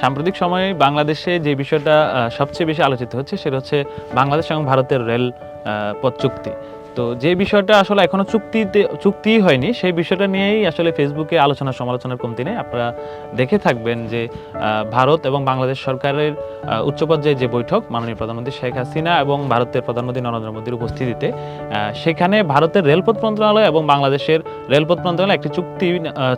সাম্প্রতিক সময়ে বাংলাদেশে যে বিষয়টা সবচেয়ে বেশি আলোচিত হচ্ছে, সেটা হচ্ছে বাংলাদেশ এবং ভারতের রেল পথ চুক্তি। তো যে বিষয়টা আসলে এখনও চুক্তিতে, চুক্তিই হয়নি, সেই বিষয়টা নিয়েই আসলে ফেসবুকে আলোচনা, সমালোচনার কমতি নেই। আপনারা দেখে থাকবেন যে ভারত এবং বাংলাদেশ সরকারের উচ্চ পর্যায়ে যে বৈঠক মাননীয় প্রধানমন্ত্রী শেখ হাসিনা এবং ভারতের প্রধানমন্ত্রী নরেন্দ্র মোদীর উপস্থিতিতে সেখানে ভারতের রেলপথ মন্ত্রণালয় এবং বাংলাদেশের রেলপথ মন্ত্রণালয় একটি চুক্তি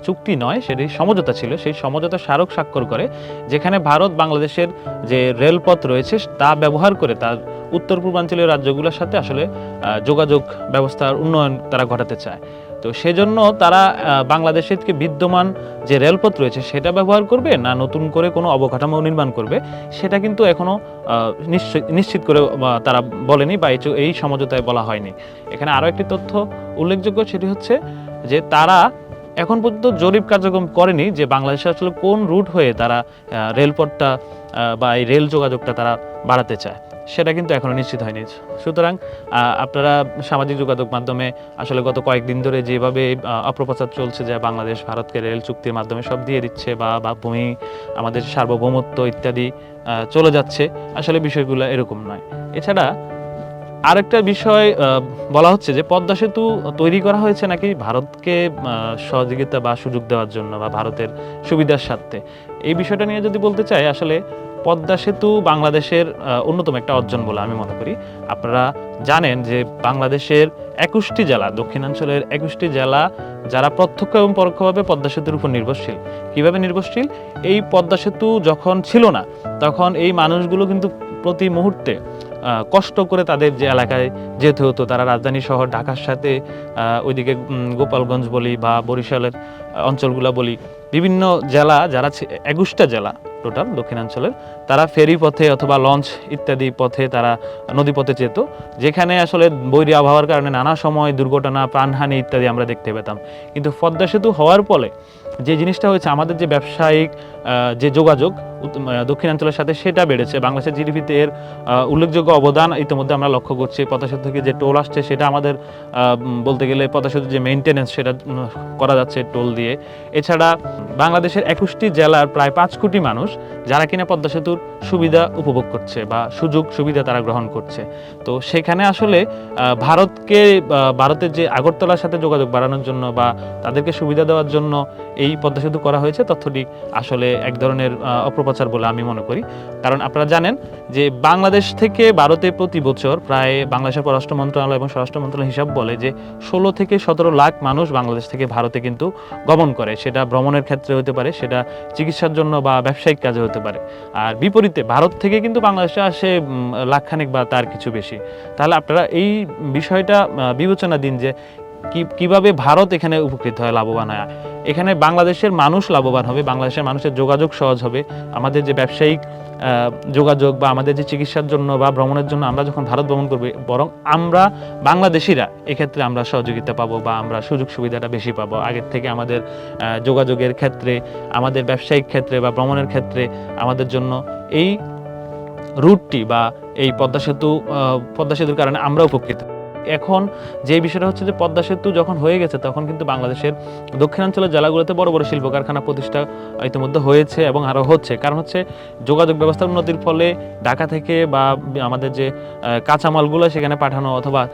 চুক্তি নয়, সেটি সমঝোতা ছিল। সেই সমঝোতা স্মারক স্বাক্ষর করে, যেখানে ভারত বাংলাদেশের যে রেলপথ রয়েছে, তা ব্যবহার করে তার উত্তর পূর্বাঞ্চলীয় রাজ্যগুলোর সাথে আসলে যোগাযোগ ব্যবস্থার উন্নয়ন তারা ঘটাতে চায়। তো সেজন্য তারা আহ, বাংলাদেশের থেকে বিদ্যমান যে রেলপথ রয়েছে সেটা ব্যবহার করবে না নতুন করে কোনো অবকাঠামো নির্মাণ করবে? সেটা কিন্তু এখনও নিশ্চিত করে তারা বলেনি বা এই সমঝোতায় বলা হয়নি। এখানে আরও একটি তথ্য উল্লেখযোগ্য সেটি হচ্ছে যে তারা এখন পর্যন্ত জরিপ কার্যক্রম করেনি যে বাংলাদেশে আসলে কোন রুট হয়ে তারা রেলপথটা বা এই রেল যোগাযোগটা তারা বাড়াতে চায়। সেটা কিন্তু এখনও নিশ্চিত হয়নি। সুতরাং আপনারা সামাজিক যোগাযোগ মাধ্যমে আসলে গত কয়েকদিন ধরে যেভাবে অপপ্রচার চলছে যে বাংলাদেশ, ভারতকে রেল চুক্তির মাধ্যমে সব দিয়ে দিচ্ছে বা বা ভূমি, আমাদের সার্বভৌমত্ব ইত্যাদি চলে যাচ্ছে, আসলে বিষয়গুলো এরকম নয়। এছাড়া আরেকটা বিষয় বলা হচ্ছে যে পদ্মা সেতু তৈরি করা হয়েছে নাকি ভারতকে সহযোগিতা বা সুযোগ দেওয়ার জন্য বা ভারতের সুবিধার স্বার্থে। এই বিষয়টা নিয়ে যদি বলতে চাই, আসলে পদ্মা সেতু বাংলাদেশের অন্যতম একটা অর্জন বলে আমি মনে করি। আপনারা জানেন যে বাংলাদেশের একুশটি জেলা, দক্ষিণাঞ্চলের একুশটি জেলা, যারা প্রত্যক্ষ এবং পরোক্ষভাবে পদ্মা সেতুর উপর নির্ভরশীল। কীভাবে নির্ভরশীল? এই পদ্মা সেতু যখন ছিল না, তখন এই মানুষগুলো কিন্তু প্রতি মুহূর্তে কষ্ট করে তাদের যে এলাকায় যেতে হতো, তারা রাজধানী শহর ঢাকার সাথে ওইদিকে গোপালগঞ্জ বলি বা বরিশালের অঞ্চলগুলো বলি, বিভিন্ন জেলা, যারা একুশটা জেলা টোটাল দক্ষিণাঞ্চলের। তারা ফেরি পথে অথবা লঞ্চ ইত্যাদি পথে তারা নদী পথে যেত, যেখানে আসলে বৈরী আবহাওয়ার কারণে নানা সময় দুর্ঘটনা, প্রাণহানি ইত্যাদি আমরা দেখতে পেতাম। কিন্তু পদ্মা সেতু হওয়ার ফলে যে জিনিসটা হয়েছে, আমাদের যে ব্যবসায়িক যে যোগাযোগ দক্ষিণাঞ্চলের সাথে সেটা বেড়েছে। বাংলাদেশের জিডিপিতে এর উল্লেখযোগ্য অবদান ইতিমধ্যে আমরা লক্ষ্য করছি। পদ্মা সেতু থেকে যে টোল আসছে, সেটা আমাদের বলতে গেলে পদ্মা সেতুর যে মেনটেনেন্স সেটা করা যাচ্ছে টোল দিয়ে। এছাড়া বাংলাদেশের একুশটি জেলার প্রায় পাঁচ কোটি মানুষ যারা কিনা পদ্মা সেতুর সুবিধা উপভোগ করছে বা সুযোগ সুবিধা তারা গ্রহণ করছে। তো সেখানে আসলে ভারতকে ভারতের যে আগরতলার সাথে যোগাযোগ বাড়ানোর জন্য বা তাদেরকে সুবিধা দেওয়ার জন্য এই পদ্মা সেতু করা হয়েছে, তথ্যটি আসলে এক ধরনের অপপ্রচার বলে আমি মনে করি। কারণ আপনারা জানেন যে বাংলাদেশ থেকে ভারতে প্রতি বছর প্রায় বাংলাদেশের পররাষ্ট্র মন্ত্রণালয় এবং স্বরাষ্ট্র মন্ত্রণালয় হিসাব বলে যে ষোলো থেকে সতেরো লাখ মানুষ বাংলাদেশ থেকে ভারতে কিন্তু গমন করে। সেটা ভ্রমণের ক্ষেত্রে হতে পারে, সেটা চিকিৎসার জন্য বা ব্যবসায়িক কাজে হতে পারে। আর বিপরীতে ভারত থেকে কিন্তু বাংলাদেশে আসে লাখখানেক বা তার কিছু বেশি। তাহলে আপনারা এই বিষয়টা বিবেচনা দিন যে কীভাবে ভারত এখানে উপকৃত হয়, লাভবান হয়। এখানে বাংলাদেশের মানুষ লাভবান হবে, বাংলাদেশের মানুষের যোগাযোগ সহজ হবে। আমাদের যে ব্যবসায়িক যোগাযোগ বা আমাদের যে চিকিৎসার জন্য বা ভ্রমণের জন্য আমরা যখন ভারত ভ্রমণ করবে, বরং আমরা বাংলাদেশিরা, এক্ষেত্রে আমরা সহযোগিতা পাবো বা আমরা সুযোগ সুবিধাটা বেশি পাবো। আগের থেকে আমাদের যোগাযোগের ক্ষেত্রে, আমাদের ব্যবসায়িক ক্ষেত্রে বা ভ্রমণের ক্ষেত্রে আমাদের জন্য এই রুটটি বা এই পদ্মা সেতু পদ্মা সেতুর কারণে আমরা উপকৃত। এখন যে বিষয়টা হচ্ছে যে পদ্মা সেতু যখন হয়ে গেছে, তখন কিন্তু বাংলাদেশের দক্ষিণাঞ্চলের জেলাগুলোতে বড় বড় শিল্প কারখানা প্রতিষ্ঠা ইতিমধ্যে হয়েছে এবং আরও হচ্ছে। কারণ হচ্ছে যোগাযোগ ব্যবস্থার উন্নতির ফলে ঢাকা থেকে বা আমাদের যে কাঁচামালগুলো সেখানে পাঠানো অথবা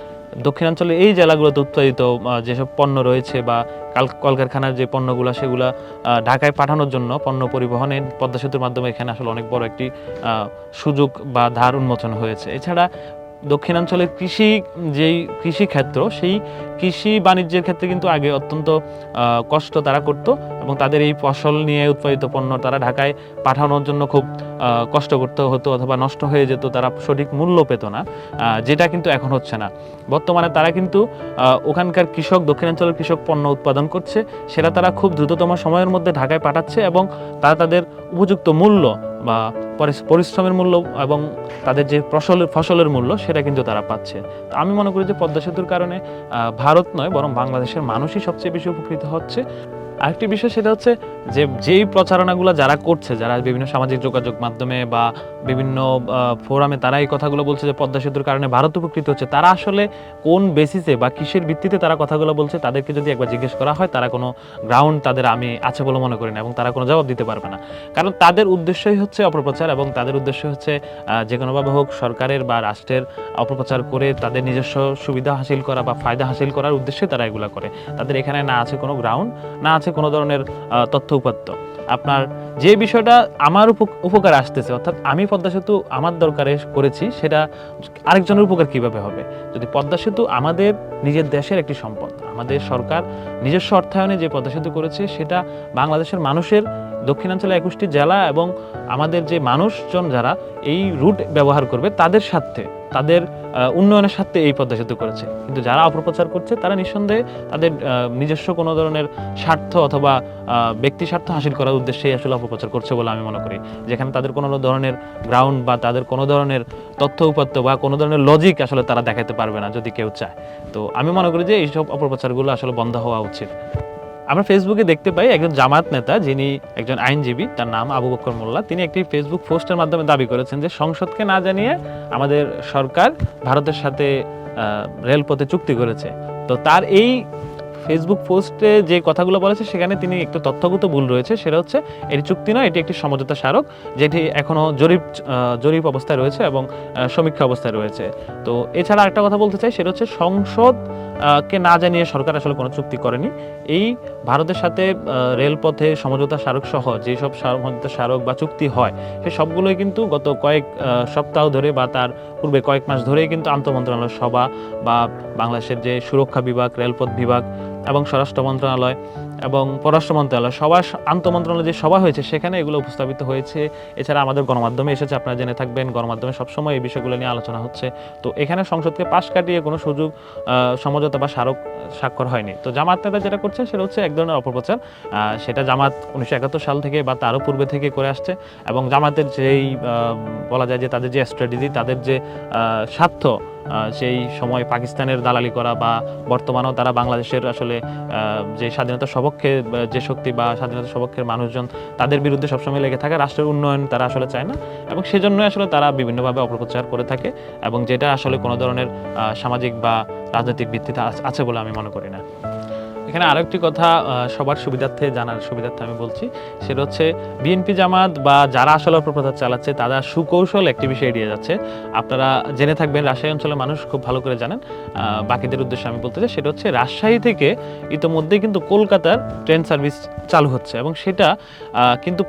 দক্ষিণাঞ্চলে এই জেলাগুলোতে উৎপাদিত যেসব পণ্য রয়েছে বা কাল- কলকারখানার যে পণ্যগুলো, সেগুলো ঢাকায় পাঠানোর জন্য পণ্য পরিবহনে পদ্মা সেতুর মাধ্যমে এখানে আসলে অনেক বড় একটি সুযোগ বা ধার উন্মোচন হয়েছে। এছাড়া দক্ষিণাঞ্চলের কৃষি, যেই কৃষি ক্ষেত্র সেই কৃষি বাণিজ্যের ক্ষেত্রে কিন্তু আগে অত্যন্ত কষ্ট তারা করত এবং তাদের এই ফসল নিয়ে উৎপাদিত পণ্য তারা ঢাকায় পাঠানোর জন্য খুব কষ্ট করতে হতো অথবা নষ্ট হয়ে যেত, তারা সঠিক মূল্য পেত না যেটা কিন্তু এখন হচ্ছে না। বর্তমানে তারা কিন্তু ওখানকার কৃষক, দক্ষিণাঞ্চলের কৃষক পণ্য উৎপাদন করছে, সেটা তারা খুব দ্রুততম সময়ের মধ্যে ঢাকায় পাঠাচ্ছে এবং তারা তাদের উপযুক্ত মূল্য বা পরিশ্রমের মূল্য এবং তাদের যে ফসলের ফসলের মূল্য সেটা কিন্তু তারা পাচ্ছে। তো আমি মনে করি যে পদ্মা সেতুর কারণে ভারত নয়, বরং বাংলাদেশের মানুষই সবচেয়ে বেশি উপকৃত হচ্ছে। আরেকটি বিষয় সেটা হচ্ছে যে যেই প্রচারণাগুলো যারা করছে, যারা বিভিন্ন সামাজিক যোগাযোগ মাধ্যমে বা বিভিন্ন ফোরামে তারা এই কথাগুলো বলছে যে পদ্মা সেতুর কারণে ভারত উপকৃত হচ্ছে, তারা আসলে কোন বেসিসে বা কিসের ভিত্তিতে তারা কথাগুলো বলছে তাদেরকে যদি একবার জিজ্ঞেস করা হয়, তারা কোনো গ্রাউন্ড তাদের আমি আছে বলে মনে করি না এবং তারা কোনো জবাব দিতে পারবে না। কারণ তাদের উদ্দেশ্যই হচ্ছে অপপ্রচার এবং তাদের উদ্দেশ্য হচ্ছে যে কোনোভাবে হোক সরকারের বা রাষ্ট্রের অপপ্রচার করে তাদের নিজস্ব সুবিধা হাসিল করা বা ফায়দা হাসিল করার উদ্দেশ্যে তারা এগুলো করে। তাদের এখানে না আছে কোনো গ্রাউন্ড না আছে কোনো ধরনের তথ্য উপাত্ত আপনার যে বিষয়টা আমার উপকার আসতেছে, অর্থাৎ আমি পদ্মা সেতু আমার দরকারে করেছি, সেটা আরেকজনের উপকার কীভাবে হবে? যদি পদ্মা সেতু আমাদের নিজের দেশের একটি সম্পদ, আমাদের সরকার নিজস্ব অর্থায়নে যে পদ্মা সেতু করেছে, সেটা বাংলাদেশের মানুষের দক্ষিণাঞ্চলে একুশটি জেলা এবং আমাদের যে মানুষজন যারা এই রুট ব্যবহার করবে, তাদের স্বার্থে, তাদের উন্নয়নের স্বার্থে এই পদ্মা সেতু করেছে। কিন্তু যারা অপপ্রচার করছে, তারা নিঃসন্দেহে তাদের নিজস্ব কোনো ধরনের স্বার্থ অথবা ব্যক্তি স্বার্থ হাসিল করার উদ্দেশ্যেই আসলে অপপ্রচার করছে বলে আমি মনে করি। যেখানে তাদের কোনো ধরনের গ্রাউন্ড বা তাদের কোনো ধরনের তথ্য উপাত্ত বা কোনো ধরনের লজিক আসলে তারা দেখাতে পারবে না যদি কেউ চায়। তো আমি মনে করি যে এইসব অপপ্রচারগুলো আসলে বন্ধ হওয়া উচিত। আমরা ফেসবুকে দেখতে পাই একজন জামাত নেতা, যিনি একজন আইনজীবী, তার নাম আবু বকর মোল্লা। তিনি একটি ফেসবুক পোস্টের মাধ্যমে দাবি করেছেন যে সংসদকে না জানিয়ে আমাদের সরকার ভারতের সাথে রেলপথে চুক্তি করেছে। তো তার এই ফেসবুক পোস্টে যে কথাগুলো বলেছে, সেখানে তিনি একটু তথ্যগত ভুল রয়েছে। সেটা হচ্ছে, এটি চুক্তি নয়, এটি একটি সমঝোতা স্মারক, যেটি এখনও জরিপ জরিপ অবস্থায় রয়েছে এবং সমীক্ষা অবস্থায় রয়েছে। তো এছাড়া আরেকটা কথা বলতে চাই, সেটা হচ্ছে সংসদ কে না জানিয়ে সরকার আসলে কোনো চুক্তি করেনি। এই ভারতের সাথে রেলপথে সমঝোতা স্মারক সহ যেসব সমঝোতা স্মারক বা চুক্তি হয়, সে সবগুলোই কিন্তু গত কয়েক সপ্তাহ ধরে বা তার পূর্বে কয়েক মাস ধরেই কিন্তু আন্তঃমন্ত্রণালয় সভা বা বাংলাদেশের যে সুরক্ষা বিভাগ, রেলপথ বিভাগ এবং স্বরাষ্ট্র মন্ত্রণালয় এবং পররাষ্ট্র মন্ত্রণালয় সবার আন্তঃমন্ত্রণালয় যে সভা হয়েছে, সেখানে এগুলো উপস্থাপিত হয়েছে। এছাড়া আমাদের গণমাধ্যমে এসেছে, আপনারা জেনে থাকবেন, গণমাধ্যমে সবসময় এই বিষয়গুলো নিয়ে আলোচনা হচ্ছে। তো এখানে সংসদকে পাশ কাটিয়ে কোনো সুযোগ সমঝোতা বা স্মারক স্বাক্ষর হয়নি। তো জামাত নেতা যেটা করছে, সেটা হচ্ছে এক ধরনের অপপ্রচার। সেটা জামাত উনিশশো একাত্তর সাল থেকে বা তারও পূর্বে থেকে করে আসছে এবং জামাতের যেই বলা যায় যে তাদের যে স্ট্র্যাটেজি তাদের যে স্বার্থ সেই সময় পাকিস্তানের দালালি করা বা বর্তমানেও তারা বাংলাদেশের আসলে যে স্বাধীনতা সপক্ষে যে শক্তি বা স্বাধীনতা সপক্ষের মানুষজন তাদের বিরুদ্ধে সবসময় লেগে থাকে রাষ্ট্রের উন্নয়ন তারা আসলে চায় না। এবং সেজন্যই আসলে তারা বিভিন্নভাবে অপপ্রচার করে থাকে এবং যেটা আসলে কোনো ধরনের সামাজিক বা রাজনৈতিক ভিত্তিতে আছে বলে আমি মনে করি না। এখানে আরেকটি কথা সবার সুবিধার্থে জানার সুবিধার্থে আমি বলছি। সেটা হচ্ছে বিএনপি জামাত বা যারা আসলে অপপ্রচার চালাচ্ছে, তারা সুকৌশল একটি বিষয় এড়িয়ে যাচ্ছে। আপনারা জেনে থাকবেন, রাজশাহী অঞ্চলের মানুষ খুব ভালো করে জানেন। বাকিদের উদ্দেশ্যে আমি বলতে চাই, সেটা হচ্ছে রাজশাহী থেকে ইতোমধ্যেই কিন্তু কলকাতার ট্রেন সার্ভিস চালু হচ্ছে এবং সেটা কিন্তু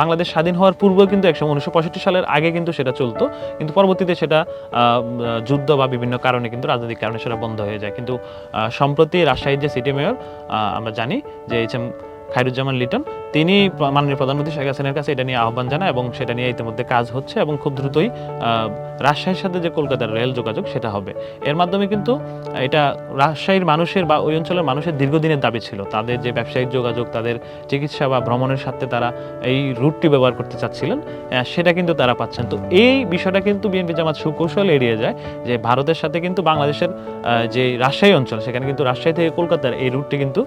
বাংলাদেশ স্বাধীন হওয়ার পূর্বেও কিন্তু একসময় উনিশশো পঁয়ষট্টি সালের আগে কিন্তু সেটা চলতো। কিন্তু পরবর্তীতে সেটা যুদ্ধ বা বিভিন্ন কারণে কিন্তু রাজনৈতিক কারণে সেটা বন্ধ হয়ে যায়। কিন্তু সম্প্রতি রাজশাহীর যে সিটি মেয়র আমরা জানি যে এইচ এম খায়রুজ্জামান লিটন। তিনি মাননীয় প্রধানমন্ত্রী শেখ হাসিনার কাছে এটা নিয়ে আহ্বান জানায় এবং সেটা নিয়ে ইতিমধ্যে কাজ হচ্ছে এবং খুব দ্রুতই রাজশাহীর সাথে যে কলকাতার রেল যোগাযোগ সেটা হবে। এর মাধ্যমে কিন্তু এটা রাজশাহীর মানুষের বা ওই অঞ্চলের মানুষের দীর্ঘদিনের দাবি ছিল। তাদের যে ব্যবসায়িক যোগাযোগ, তাদের চিকিৎসা বা ভ্রমণের সাথে তারা এই রুটটি ব্যবহার করতে চাচ্ছিলেন সেটা কিন্তু তারা পাচ্ছেন। তো এই বিষয়টা কিন্তু বিএনপি জামাত সুকৌশল এড়িয়ে যায় যে ভারতের সাথে কিন্তু বাংলাদেশের যে রাজশাহী অঞ্চল, সেখানে কিন্তু রাজশাহী থেকে কলকাতার এই রুটটি কিন্তু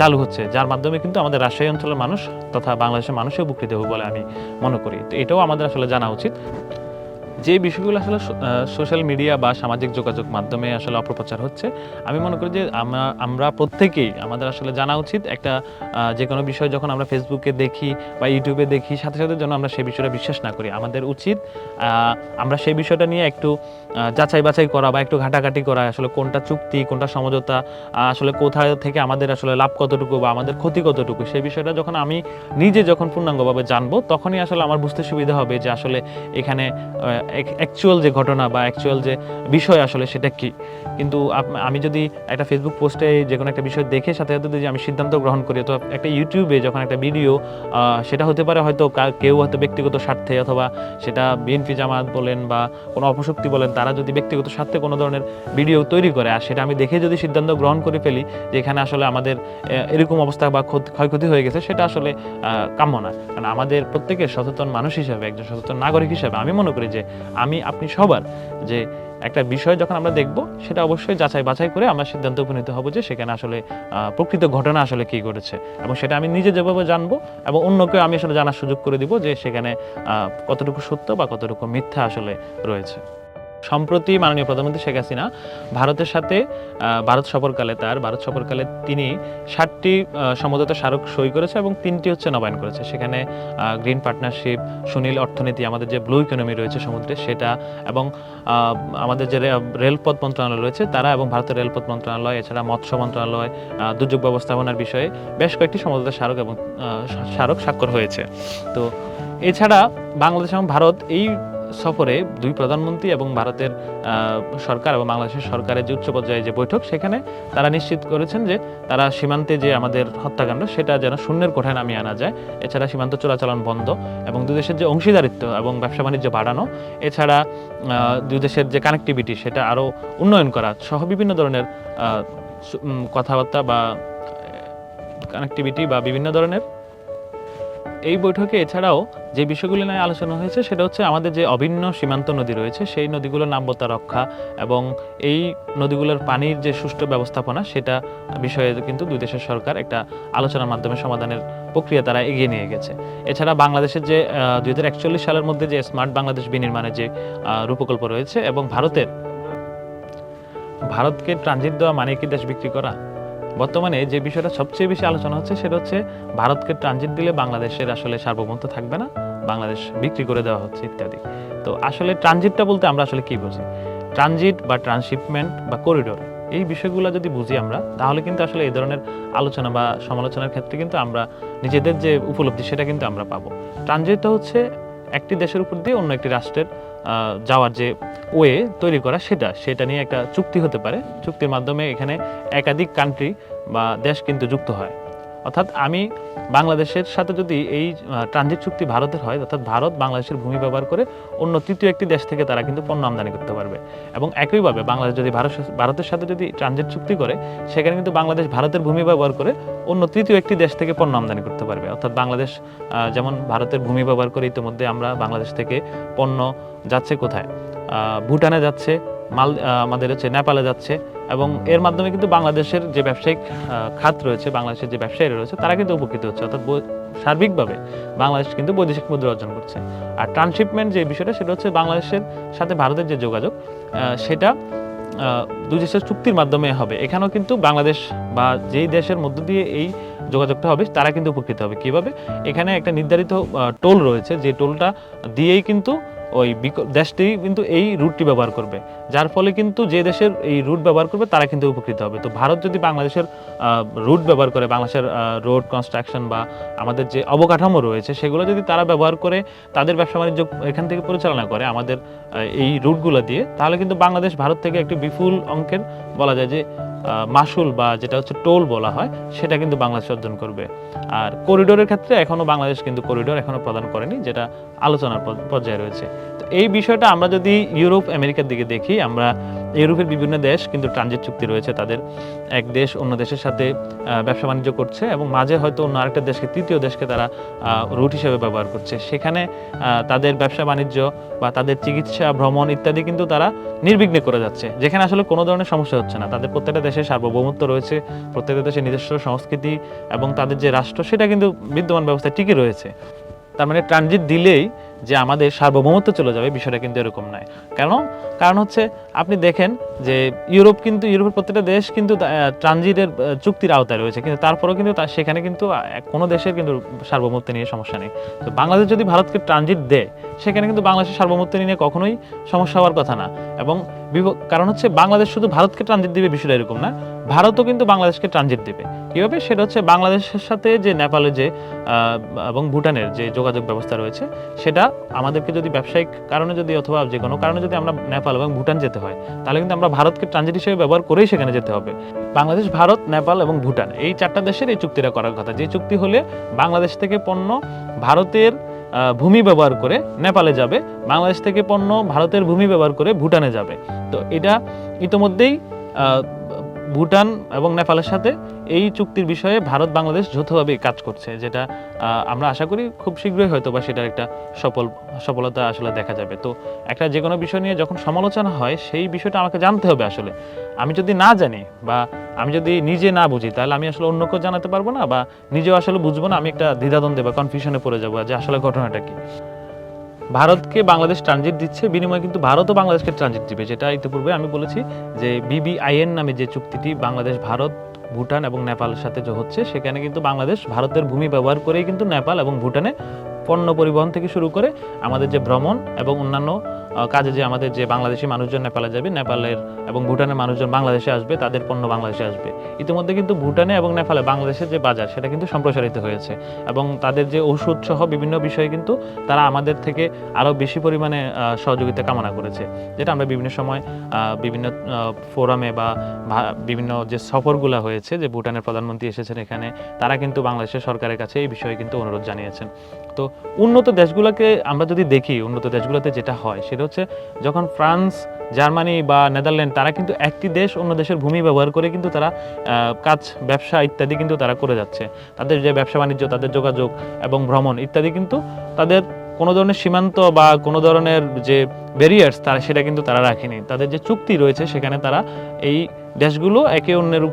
চালু হচ্ছে। যার মাধ্যমে কিন্তু আমাদের রাজশাহী অঞ্চলের মানুষ তথা বাংলাদেশের মানুষও উপকৃত হবে বলে আমি মনে করি। তো এটাও আমাদের আসলে জানা উচিত। যে বিষয়গুলো আসলে সোশ্যাল মিডিয়া বা সামাজিক যোগাযোগ মাধ্যমে আসলে অপপ্রচার হচ্ছে, আমি মনে করি যে আমরা আমরা প্রত্যেকেই, আমাদের আসলে জানা উচিত একটা যে কোনো বিষয় যখন আমরা ফেসবুকে দেখি বা ইউটিউবে দেখি, সাথে সাথে যেন আমরা সেই বিষয়টা বিশ্বাস না করি। আমাদের উচিত আমরা সেই বিষয়টা নিয়ে একটু যাচাই বাছাই করা বা একটু ঘাটাঘাটি করা, আসলে কোনটা চুক্তি, কোনটা সমঝোতা আসলে কোথায় থেকে আমাদের আসলে লাভ কতটুকু বা আমাদের ক্ষতি কতটুকু, সেই বিষয়টা যখন আমি নিজে যখন পূর্ণাঙ্গভাবে জানব, তখনই আসলে আমার বুঝতে সুবিধা হবে যে আসলে এখানে অ্যাকচুয়াল যে ঘটনা বা অ্যাকচুয়াল যে বিষয় আসলে সেটা কি? কিন্তু আমি যদি একটা ফেসবুক পোস্টে যে কোনো একটা বিষয় দেখে সাথে সাথে যদি আমি সিদ্ধান্ত গ্রহণ করি তো একটা ইউটিউবে যখন একটা ভিডিও সেটা হতে পারে হয়তো কেউ হয়তো ব্যক্তিগত স্বার্থে অথবা সেটা বিএনপি জামাত বলেন বা কোনো অপশক্তি বলেন, তারা যদি ব্যক্তিগত স্বার্থে কোনো ধরনের ভিডিও তৈরি করে, আর সেটা আমি দেখে যদি সিদ্ধান্ত গ্রহণ করে ফেলি যে এখানে আসলে আমাদের এরকম অবস্থা বা ক্ষতি- ক্ষয়ক্ষতি হয়ে গেছে, সেটা আসলে কাম্য না। কারণ আমাদের প্রত্যেকের সচেতন মানুষ হিসাবে, একজন সচেতন নাগরিক হিসাবে আমি মনে করি যে আমি, আপনি সবার যে একটা বিষয় যখন আমরা দেখব, সেটা অবশ্যই যাচাই বাছাই করে আমরা সিদ্ধান্ত উপনীত হব যে সেখানে আসলে প্রকৃত ঘটনা আসলে কি ঘটেছে। এবং সেটা আমি নিজে যেভাবে জানব এবং অন্যকে আমি আসলে জানার সুযোগ করে দিব যে সেখানে কতটুকু সত্য বা কতটুকু মিথ্যা আসলে রয়েছে। সম্প্রতি মাননীয় প্রধানমন্ত্রী শেখ হাসিনা ভারতের সাথে ভারত সফরকালে তার, ভারত সফরকালে তিনি ষাটটি সমঝোতা স্মারক সই করেছে এবং তিনটি হচ্ছে নবায়ন করেছে। সেখানে গ্রিন পার্টনারশিপ, সুনীল অর্থনীতি, আমাদের যে ব্লু ইকোনমি রয়েছে সমুদ্রে সেটা এবং আমাদের যে রেলপথ মন্ত্রণালয় রয়েছে তারা এবং ভারতের রেলপথ মন্ত্রণালয়, এছাড়া মৎস্য মন্ত্রণালয় দুর্যোগ ব্যবস্থাপনার বিষয়ে বেশ কয়েকটি সমঝোতা স্মারক এবং স্মারক স্বাক্ষর হয়েছে। তো এছাড়া বাংলাদেশ এবং ভারত এই সফরে দুই প্রধানমন্ত্রী এবং ভারতের সরকার এবং বাংলাদেশের সরকারের যে উচ্চ পর্যায়ে যে বৈঠক, সেখানে তারা নিশ্চিত করেছেন যে তারা সীমান্তে যে আমাদের হত্যাকাণ্ড, সেটা যেন শূন্যের কোঠায় নামিয়ে আনা যায়। এছাড়া সীমান্ত চোরাচালান বন্ধ এবং দুই দেশের যে অংশীদারিত্ব এবং ব্যবসা বাণিজ্য বাড়ানো, এছাড়া দুই দেশের যে কানেক্টিভিটি সেটা আরও উন্নয়ন করা সহ বিভিন্ন ধরনের কথাবার্তা বা কানেক্টিভিটি বা বিভিন্ন ধরনের এই বৈঠকে এছাড়াও যে বিষয়গুলি নিয়ে আলোচনা হয়েছে, সেটা হচ্ছে আমাদের যে অভিন্ন সীমান্ত নদী রয়েছে, সেই নদীগুলোর নাব্যতা রক্ষা এবং এই নদীগুলোর পানির যে সুষ্ঠু ব্যবস্থাপনা, সেটা বিষয়ে কিন্তু দুই দেশের সরকার একটা আলোচনার মাধ্যমে সমাধানের প্রক্রিয়া তারা এগিয়ে নিয়ে গেছে। এছাড়া বাংলাদেশের যে দুই হাজার একচল্লিশ সালের মধ্যে যে স্মার্ট বাংলাদেশ বিনির্মাণের যে রূপকল্প রয়েছে এবং ভারতের, ভারতকে ট্রানজিট দেওয়া মানে কি দেশ বিক্রি করা? বর্তমানে যে বিষয়টা সবচেয়ে বেশি আলোচনা হচ্ছে সেটা হচ্ছে ভারতকে ট্রানজিট দিলে বাংলাদেশের আসলে সার্বভৌমত্ব থাকবে না, বাংলাদেশ বিক্রি করে দেওয়া হচ্ছে ইত্যাদি। তো আসলে ট্রানজিটটা বলতে আমরা আসলে কি বুঝি? ট্রানজিট বা ট্রান্সশিপমেন্ট বা করিডোর এই বিষয়গুলো যদি বুঝি আমরা, তাহলে কিন্তু আসলে এই ধরনের আলোচনা বা সমালোচনার ক্ষেত্রে কিন্তু আমরা নিজেদের যে উপলব্ধি সেটা কিন্তু আমরা পাবো। ট্রানজিটটা হচ্ছে একটি দেশের উপর দিয়ে অন্য একটি রাষ্ট্রের যাওয়ার যে ওয়ে তৈরি করা সেটা সেটা নিয়ে একটা চুক্তি হতে পারে। চুক্তির মাধ্যমে এখানে একাধিক কান্ট্রি বা দেশ কিন্তু যুক্ত হয়। অর্থাৎ আমি বাংলাদেশের সাথে যদি এই ট্রানজিট চুক্তি ভারতের হয়, অর্থাৎ ভারত বাংলাদেশের ভূমি ব্যবহার করে অন্য তৃতীয় একটি দেশ থেকে তারা কিন্তু পণ্য আমদানি করতে পারবে। এবং একইভাবে বাংলাদেশ যদি ভারত ভারতের সাথে যদি ট্রানজিট চুক্তি করে, সেখানে কিন্তু বাংলাদেশ ভারতের ভূমি ব্যবহার করে অন্য তৃতীয় একটি দেশ থেকে পণ্য আমদানি করতে পারবে। অর্থাৎ বাংলাদেশ যেমন ভারতের ভূমি ব্যবহার করে ইতিমধ্যে আমরা বাংলাদেশ থেকে পণ্য যাচ্ছে কোথায়? ভুটানে যাচ্ছে মাল আমাদের হচ্ছে নেপালে যাচ্ছে এবং এর মাধ্যমে কিন্তু বাংলাদেশের যে ব্যবসায়িক খাত রয়েছে, বাংলাদেশের যে ব্যবসায়ীরা রয়েছে, তারা কিন্তু উপকৃত হচ্ছে। অর্থাৎ সার্বিকভাবে বাংলাদেশ কিন্তু বৈদেশিক মুদ্রা অর্জন করছে। আর ট্রান্সশিপমেন্ট যে বিষয়টা, সেটা হচ্ছে বাংলাদেশের সাথে ভারতের যে যোগাযোগ সেটা দুই দেশের চুক্তির মাধ্যমে হবে। এখানেও কিন্তু বাংলাদেশ বা যেই দেশের মধ্য দিয়ে এই যোগাযোগটা হবে, তারা কিন্তু উপকৃত হবে। কীভাবে? এখানে একটা নির্ধারিত টোল রয়েছে। যে টোলটা দিয়েই কিন্তু ওই দেশটি কিন্তু এই রুটটি ব্যবহার করবে। যার ফলে কিন্তু যে দেশের এই রুট ব্যবহার করবে, তারা কিন্তু উপকৃত হবে। তো ভারত যদি বাংলাদেশের রুট ব্যবহার করে, বাংলাদেশের রোড কনস্ট্রাকশন বা আমাদের যে অবকাঠামো রয়েছে, সেগুলো যদি তারা ব্যবহার করে, তাদের ব্যবসা বাণিজ্য এখান থেকে পরিচালনা করে আমাদের এই রুটগুলো দিয়ে, তাহলে কিন্তু বাংলাদেশ, ভারত থেকে একটি বিপুল অঙ্কের বলা যায় যে মাসুল বা যেটা হচ্ছে টোল বলা হয়, সেটা কিন্তু বাংলাদেশ অর্জন করবে। আর করিডোরের ক্ষেত্রে এখনও বাংলাদেশ কিন্তু করিডোর এখনও প্রদান করেনি, যেটা আলোচনার পর্যায়ে রয়েছে। তো এই বিষয়টা আমরা যদি ইউরোপ, আমেরিকার দিকে দেখি, আমরা ইউরোপের বিভিন্ন দেশ কিন্তু ট্রানজিট চুক্তি রয়েছে, তাদের এক দেশ অন্য দেশের সাথে ব্যবসা বাণিজ্য করছে এবং মাঝে হয়তো অন্য আরেকটা দেশকে, তৃতীয় দেশকে তারা রুট হিসেবে ব্যবহার করছে। সেখানে তাদের ব্যবসা বাণিজ্য বা তাদের চিকিৎসা, ভ্রমণ ইত্যাদি কিন্তু তারা নির্বিঘ্নে করে যাচ্ছে। যেখানে আসলে কোনো ধরনের সমস্যা হচ্ছে না। তাদের প্রত্যেকটা দেশের সার্বভৌমত্ব রয়েছে, প্রত্যেকটা দেশের নিজস্ব সংস্কৃতি এবং তাদের যে রাষ্ট্র, সেটা কিন্তু বিদ্যমান ব্যবস্থায় টিকে রয়েছে। তার মানে ট্রানজিট দিলেই যে আমাদের সার্বভৌমত্ব চলে যাবে, বিষয়টা কিন্তু এরকম নয়। কেন? কারণ হচ্ছে আপনি দেখেন যে ইউরোপ কিন্তু, ইউরোপের প্রত্যেকটা দেশ কিন্তু ট্রানজিটের চুক্তির আওতায় রয়েছে। কিন্তু তারপরেও কিন্তু সেখানে কিন্তু কোনো দেশের কিন্তু সার্বভৌমত্ব নিয়ে সমস্যা নেই। তো বাংলাদেশ যদি ভারতকে ট্রানজিট দেয়, সেখানে কিন্তু বাংলাদেশের সার্বভৌমত্ব নিয়ে কখনোই সমস্যা হওয়ার কথা না। এবং কারণ হচ্ছে বাংলাদেশ শুধু ভারতকে ট্রানজিট দিবে বিষয়টা এরকম না ভারতও কিন্তু বাংলাদেশকে ট্রানজিট দেবে। কীভাবে? সেটা হচ্ছে বাংলাদেশের সাথে যে নেপালের যে এবং ভুটানের যে যোগাযোগ ব্যবস্থা রয়েছে, সেটা আমাদেরকে যদি ব্যবসায়িক কারণে যদি অথবা যে কোনো কারণে যদি আমরা নেপাল এবং ভুটান যেতে হয়, তাহলে কিন্তু আমরা ভারতকে ট্রানজিট হিসেবে ব্যবহার করেই সেখানে যেতে হবে। বাংলাদেশ, ভারত, নেপাল এবং ভুটান, এই চারটা দেশের এই চুক্তিটা করার কথা। যে চুক্তি হলে বাংলাদেশ থেকে পণ্য ভারতের ভূমি ব্যবহার করে নেপালে যাবে, বাংলাদেশ থেকে পণ্য ভারতের ভূমি ব্যবহার করে ভুটানে যাবে। তো এটা ইতোমধ্যেই ভুটান এবং নেপালের সাথে এই চুক্তির বিষয়ে ভারত বাংলাদেশ যৌথভাবে কাজ করছে, যেটা আমরা আশা করি খুব শীঘ্রই হয়তো বা সেটার একটা সফল, সফলতা আসলে দেখা যাবে। তো একটা যে কোনো বিষয় নিয়ে যখন সমালোচনা হয়, সেই বিষয়টা আমাকে জানতে হবে আসলে। আমি যদি না জানি বা আমি যদি নিজে না বুঝি, তাহলে আমি আসলে অন্য কেউ জানাতে পারব না বা নিজেও আসলে বুঝব না, আমি একটা দ্বিধাদ্বন্দ্বে বা কনফিউশনে পড়ে যাব যে আসলে ঘটনাটা কি। ভারতকে বাংলাদেশ ট্রানজিট দিচ্ছে, বিনিময়ে কিন্তু ভারতও বাংলাদেশকে ট্রানজিট দিবে, যেটা ইতিপূর্বে আমি বলেছি যে বিবিআইএন নামে যে চুক্তিটি বাংলাদেশ, ভারত, ভুটান এবং নেপালের সাথে যে হচ্ছে, সেখানে কিন্তু বাংলাদেশ ভারতের ভূমি ব্যবহার করেই কিন্তু নেপাল এবং ভুটানে পণ্য পরিবহন থেকে শুরু করে আমাদের যে ভ্রমণ এবং অন্যান্য কাজে যে আমাদের যে বাংলাদেশি মানুষজন নেপালে যাবে, নেপালের এবং ভুটানের মানুষজন বাংলাদেশে আসবে, তাদের পণ্য বাংলাদেশে আসবে। ইতিমধ্যে কিন্তু ভুটানে এবং নেপালে বাংলাদেশের যে বাজার, সেটা কিন্তু সম্প্রসারিত হয়েছে। এবং তাদের যে ওষুধ সহ বিভিন্ন বিষয়ে কিন্তু তারা আমাদের থেকে আরও বেশি পরিমাণে সহযোগিতা কামনা করেছে। যেটা আমরা বিভিন্ন সময় বিভিন্ন ফোরামে বা বিভিন্ন যে সফরগুলো হয়েছে, যে ভুটানের প্রধানমন্ত্রী এসেছেন এখানে, তারা কিন্তু বাংলাদেশের সরকারের কাছে এই বিষয়ে কিন্তু অনুরোধ জানিয়েছেন। তো উন্নত দেশগুলোকে আমরা যদি দেখি, উন্নত দেশগুলোতে যেটা হয়, সেটা হচ্ছে যখন ফ্রান্স, জার্মানি বা নেদারল্যান্ড, তারা কিন্তু একটি দেশ অন্য দেশের ভূমি ব্যবহার করে কিন্তু তারা কাজ, ব্যবসা ইত্যাদি কিন্তু তারা করে যাচ্ছে। তাদের যে ব্যবসা বাণিজ্য, তাদের যোগাযোগ এবং ভ্রমণ ইত্যাদি কিন্তু তাদের কোনো ধরনের সীমান্ত বা কোনো ধরনের যে ব্যারিয়ার্স তারা সেটা কিন্তু তারা রাখেনি। তাদের যে চুক্তি রয়েছে সেখানে তারা এই দেশগুলো একে অন্যের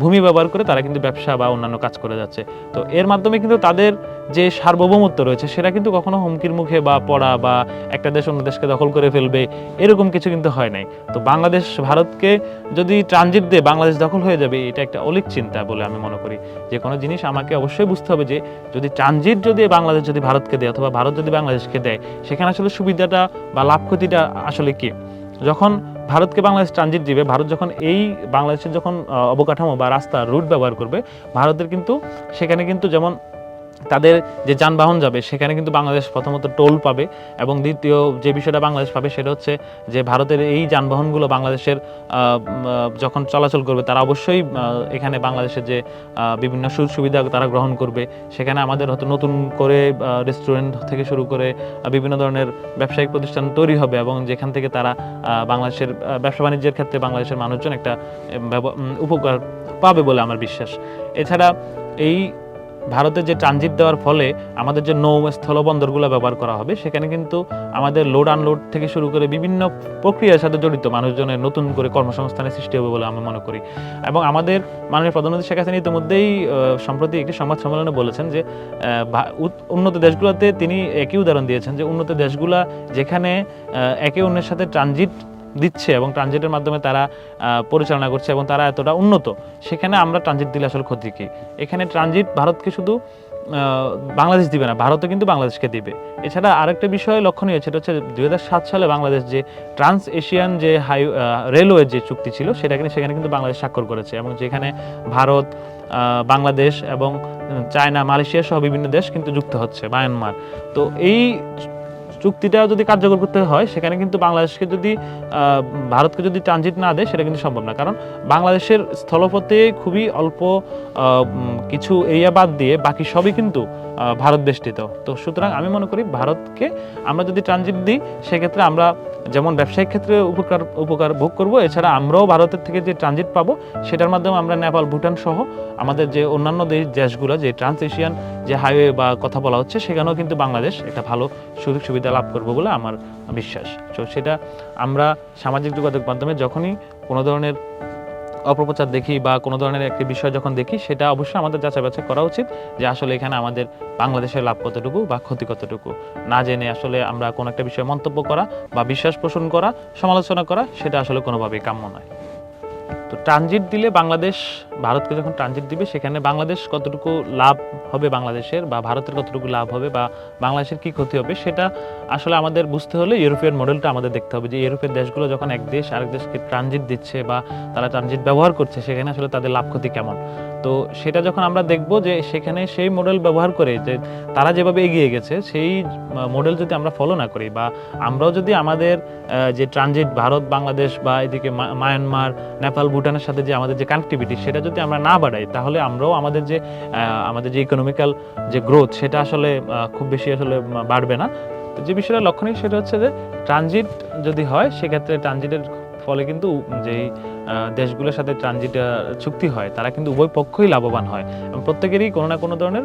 ভূমি ব্যবহার করে তারা কিন্তু ব্যবসা বা অন্যান্য কাজ করে যাচ্ছে। তো এর মাধ্যমে কিন্তু তাদের যে সার্বভৌমত্ব রয়েছে সেটা কিন্তু কখনো হুমকির মুখে বা পড়া বা একটা দেশ অন্য দেশকে দখল করে ফেলবে এরকম কিছু কিন্তু হয় নাই। তো বাংলাদেশ, ভারতকে যদি ট্রানজিট দিয়ে বাংলাদেশ দখল হয়ে যাবে, এটা একটা অলিক চিন্তা বলে আমি মনে করি। যে কোনো জিনিস আমাকে অবশ্যই বুঝতে হবে যে যদি ট্রানজিট যদি বাংলাদেশ যদি ভারতকে দেয় অথবা ভারত যদি বাংলাদেশকে দেয়, সেখানে আসলে সুবিধাটা বা ক্ষতিটা আসলে কি? যখন ভারতকে বাংলাদেশ ট্রানজিট দিবে, ভারত যখন এই বাংলাদেশের যখন অবকাঠামো বা রাস্তা রুট ব্যবহার করবে, ভারতের কিন্তু, সেখানে কিন্তু যেমন তাদের যে যানবাহন যাবে, সেখানে কিন্তু বাংলাদেশ প্রথমত টোল পাবে এবং দ্বিতীয় যে বিষয়টা বাংলাদেশ পাবে সেটা হচ্ছে যে ভারতের এই যানবাহনগুলো বাংলাদেশের যখন চলাচল করবে তারা অবশ্যই এখানে বাংলাদেশের যে বিভিন্ন সুযোগ সুবিধা তারা গ্রহণ করবে। সেখানে আমাদের হয়তো নতুন করে রেস্টুরেন্ট থেকে শুরু করে বিভিন্ন ধরনের ব্যবসায়িক প্রতিষ্ঠান তৈরি হবে এবং যেখান থেকে তারা বাংলাদেশের ব্যবসা বাণিজ্যের ক্ষেত্রে বাংলাদেশের মানুষজন একটা উপকার পাবে বলে আমার বিশ্বাস। এছাড়া এই ভারতে যে ট্রানজিট দেওয়ার ফলে আমাদের যে নৌ স্থলবন্দরগুলো ব্যবহার করা হবে, সেখানে কিন্তু আমাদের লোড আনলোড থেকে শুরু করে বিভিন্ন প্রক্রিয়ার সাথে জড়িত মানুষজনের নতুন করে কর্মসংস্থানের সৃষ্টি হবে বলে আমি মনে করি। এবং আমাদের মাননীয় প্রধানমন্ত্রী শেখ হাসিনা ইতিমধ্যেই সম্প্রতি একটি সংবাদ সম্মেলনে বলেছেন যে উন্নত দেশগুলোতে তিনি একই উদাহরণ দিয়েছেন যে, উন্নত দেশগুলা যেখানে একে অন্যের সাথে ট্রানজিট দিচ্ছে এবং ট্রানজিটের মাধ্যমে তারা পরিচালনা করছে এবং তারা এতটা উন্নত। সেখানে আমরা ট্রানজিট দিলে আসলে ক্ষতি কি? এখানে ট্রানজিট ভারতকে শুধু বাংলাদেশ দিবে না, ভারতও কিন্তু বাংলাদেশকে দিবে। এছাড়া আরেকটা বিষয় লক্ষণীয়, সেটা হচ্ছে দু হাজার সাত সালে বাংলাদেশ যে ট্রান্স এশিয়ান যে হাই রেলওয়ে যে চুক্তি ছিল, সেটা কিন্তু সেখানে কিন্তু বাংলাদেশ স্বাক্ষর করেছে এবং যেখানে ভারত বাংলাদেশ এবং চায়না, মালয়েশিয়া সহ বিভিন্ন দেশ কিন্তু যুক্ত হচ্ছে, মায়ানমার। তো এই চুক্তিটা যদি কার্যকর করতে হয়, সেখানে কিন্তু বাংলাদেশকে যদি ভারতকে যদি ট্রানজিট না দেয়, সেটা কিন্তু সম্ভব না। কারণ বাংলাদেশের স্থলপথে খুবই অল্প কিছু এরিয়া বাদ দিয়ে বাকি সবই কিন্তু ভারত বেষ্টিত। তো সুতরাং আমি মনে করি ভারতকে আমরা যদি ট্রানজিট দিই, সেক্ষেত্রে আমরা যেমন ব্যবসায়িক ক্ষেত্রে উপকার উপকার ভোগ করব, এছাড়া আমরাও ভারতের থেকে যে ট্রানজিট পাবো, সেটার মাধ্যমে আমরা নেপাল, ভুটান সহ আমাদের যে অন্যান্য দেশ, দেশগুলো, যে ট্রান্স এশিয়ান যে হাইওয়ে বা কথা বলা হচ্ছে, সেখানেও কিন্তু বাংলাদেশ একটা ভালো সুযোগ সুবিধা লাভ করব বলে আমার বিশ্বাস। তো সেটা আমরা সামাজিক যোগাযোগ মাধ্যমে যখনই কোনো ধরনের অপপ্রচার দেখি বা কোনো ধরনের একটি বিষয় যখন দেখি, সেটা অবশ্যই আমাদের যাচাই বাছাই করা উচিত যে আসলে এখানে আমাদের বাংলাদেশের লাভ কতটুকু বা ক্ষতি কতটুকু। না জেনে আসলে আমরা কোনো একটা বিষয়ে মন্তব্য করা বা বিশ্বাস পোষণ করা, সমালোচনা করা, সেটা আসলে কোনোভাবেই কাম্য নয়। তো ট্রানজিট দিলে বাংলাদেশ ভারতকে যখন ট্রানজিট দিবে, সেখানে বাংলাদেশ কতটুকু লাভ হবে বাংলাদেশের বা ভারতের কতটুকু লাভ হবে বা বাংলাদেশের কি ক্ষতি হবে, সেটা আসলে আমাদের বুঝতে হলে ইউরোপিয়ান মডেলটা আমাদের দেখতে হবে যে ইউরোপের দেশগুলো যখন এক দেশ আরেক দেশকে ট্রানজিট দিচ্ছে বা তারা ট্রানজিট ব্যবহার করছে, সেখানে আসলে তাদের লাভ ক্ষতি কেমন? তো সেটা যখন আমরা দেখব যে সেখানে সেই মডেল ব্যবহার করে যে তারা যেভাবে এগিয়ে গেছে, সেই মডেল যদি আমরা ফলো না করি বা আমরাও যদি আমাদের যে ট্রানজিট ভারত, বাংলাদেশ বা এদিকে মায়ানমার, নেপাল, ভুটানের সাথে যে আমাদের যে কানেক্টিভিটি সেটা যদি আমরা না বাড়াই তাহলে আমরাও আমাদের যে আমাদের যে ইকোনমিক্যাল যে গ্রোথ সেটা আসলে খুব বেশি আসলে বাড়বে না। তো যে বিষয়টা লক্ষণীয় সেটা হচ্ছে যে ট্রানজিট যদি হয় সেক্ষেত্রে ট্রানজিটের ফলে কিন্তু যেই দেশগুলোর সাথে ট্রানজিট চুক্তি হয় তারা কিন্তু উভয় পক্ষই লাভবান হয়। এবং প্রত্যেকেরই কোনো না কোনো ধরনের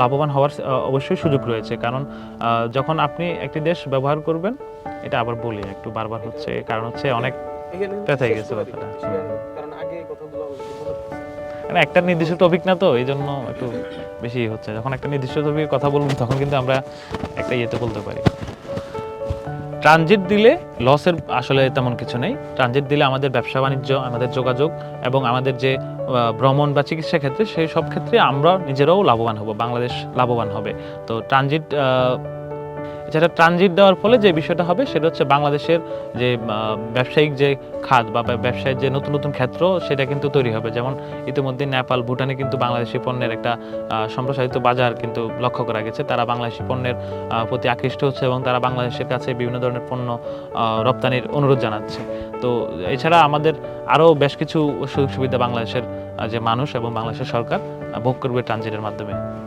লাভবান হওয়ার অবশ্যই সুযোগ রয়েছে। কারণ যখন আপনি একটি দেশ ব্যবহার করবেন এটা আবার বলি একটু বারবার হচ্ছে কারণ হচ্ছে অনেক গেছে ব্যাপারটা। মানে একটা নির্দিষ্ট টপিক না তো এই জন্য একটু বেশি হচ্ছে। যখন একটা নির্দিষ্ট টপিকের কথা বলব, তখন কিন্তু আমরা একটা ইয়েতে বলতে পারি। ট্রানজিট দিলে লসের আসলে তেমন কিছু নেই। ট্রানজিট দিলে আমাদের ব্যবসা বাণিজ্য, আমাদের যোগাযোগ এবং আমাদের যে ভ্রমণ বা চিকিৎসা ক্ষেত্রে, সেই সব ক্ষেত্রে আমরা নিজেরাও লাভবান হব, বাংলাদেশ লাভবান হবে। তো ট্রানজিট যেটা ট্রানজিট দেওয়ার ফলে যে বিষয়টা হবে সেটা হচ্ছে বাংলাদেশের যে ব্যবসায়িক যে খাত বা ব্যব- ব্যবসায়ের যে নতুন নতুন ক্ষেত্র, সেটা কিন্তু তৈরি হবে। যেমন ইতিমধ্যে নেপাল, ভুটানে কিন্তু বাংলাদেশি পণ্যের একটা সম্প্রসারিত বাজার কিন্তু লক্ষ্য করা গেছে। তারা বাংলাদেশি পণ্যের প্রতি আকৃষ্ট হচ্ছে এবং তারা বাংলাদেশের কাছে বিভিন্ন ধরনের পণ্য রপ্তানির অনুরোধ জানাচ্ছে। তো এছাড়া আমাদের আরও বেশ কিছু সুযোগ সুবিধা বাংলাদেশের যে মানুষ এবং বাংলাদেশের সরকার ভোগ করবে ট্রানজিটের মাধ্যমে।